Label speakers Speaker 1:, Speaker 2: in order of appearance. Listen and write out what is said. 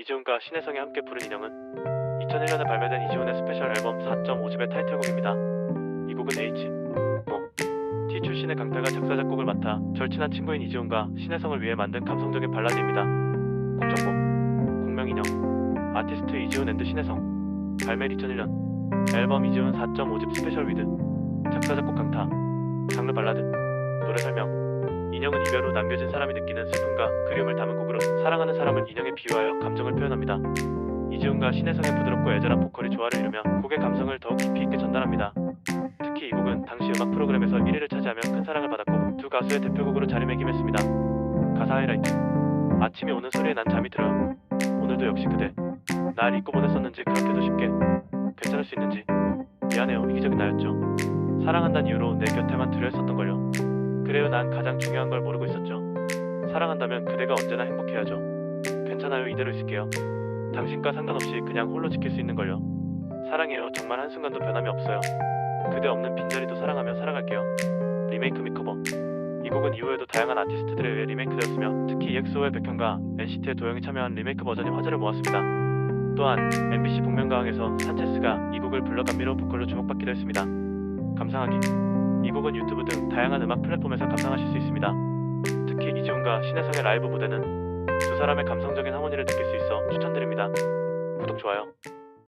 Speaker 1: 이지훈과 신혜성이 함께 부른 인형은 2001년에 발매된 이지훈의 스페셜 앨범 4.5집의 타이틀곡입니다. 이 곡은 H, 뭐, D 출신의 강타가 작사 작곡을 맡아 절친한 친구인 이지훈과 신혜성을 위해 만든 감성적인 발라드입니다. 곡 정보, 공명 인형, 아티스트 이지훈 앤드 신혜성, 발매 2001년, 앨범 이지훈 4.5집 스페셜 위드, 작사 작곡 강타, 장르 발라드, 노래 설명. 인형은 이별 후 남겨진 사람이 느끼는 슬픔과 그리움을 담은 곡으로 사랑하는 사람을 인형에 비유하여 감정을 표현합니다. 이지훈과 신혜성의 부드럽고 애절한 보컬이 조화를 이루며 곡의 감성을 더욱 깊이 있게 전달합니다. 특히 이 곡은 당시 음악 프로그램에서 1위를 차지하며 큰 사랑을 받았고 두 가수의 대표곡으로 자리매김했습니다. 가사 하이라이트 아침이 오는 소리에 난 잠이 들어요. 오늘도 역시 그대 날 잊고 보냈었는지 그렇게도 쉽게 괜찮을 수 있는지 미안해요 이기적인 나였죠. 사랑한다는 이유로 내 곁에만 들여있었던 걸요. 그래요 난 가장 중요한 걸 모르고 있었죠. 사랑한다면 그대가 언제나 행복해야죠. 괜찮아요 이대로 있을게요. 당신과 상관없이 그냥 홀로 지킬 수 있는 걸요. 사랑해요. 정말 한순간도 변함이 없어요. 그대 없는 빈자리도 사랑하며 살아갈게요. 리메이크 및 커버. 이 곡은 이후에도 다양한 아티스트들에 의해 리메이크되었으며 특히 EXO의 백현과 NCT의 도영이 참여한 리메이크 버전이 화제를 모았습니다. 또한 MBC 복면가왕에서 산체스가 이 곡을 불러 감미로운 보컬로 주목받기도 했습니다. 감상하기. 이 곡은 유튜브 등 다양한 음악 플랫폼에서 감상하실 수 있습니다. 특히 이지훈과 신혜성의 라이브 무대는 두 사람의 감성적인 하모니를 느낄 수 있어 추천드립니다. 구독, 좋아요.